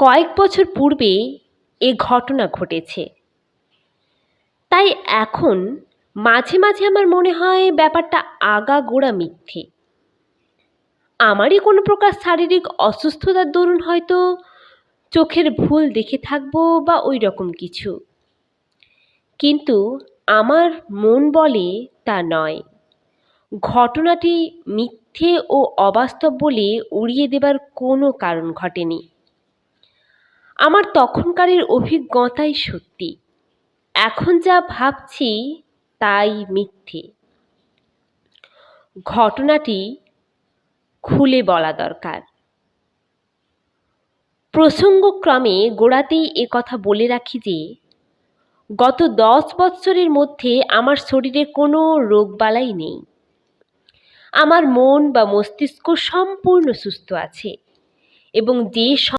কয়েক বছর পূর্বে এ ঘটনা ঘটেছে। তাই এখন মাঝে মাঝে আমার মনে হয় ব্যাপারটা আগাগোড়া মিথ্যে। আমারই কোনো প্রকার শারীরিক অসুস্থতার দরুন হয়তো চোখের ভুল দেখে থাকব বা ওই রকম কিছু। কিন্তু আমার মন বলে তা নয়। ঘটনাটি মিথ্যে ও অবাস্তব বলে উড়িয়ে দেবার কোনো কারণ ঘটেনি। আমার তখনকারের অভিজ্ঞতাই সত্যি। এখন যা ভাবছি তাই মিথ্যে। ঘটনাটি খুলে বলা দরকার। প্রসঙ্গক্রমে গোড়াতেই এ কথা বলে রাখি যে, গত দশ বৎসরের মধ্যে আমার শরীরে কোনো রোগবালাই নেই। আমার মন বা মস্তিষ্ক সম্পূর্ণ সুস্থ আছে এবং যে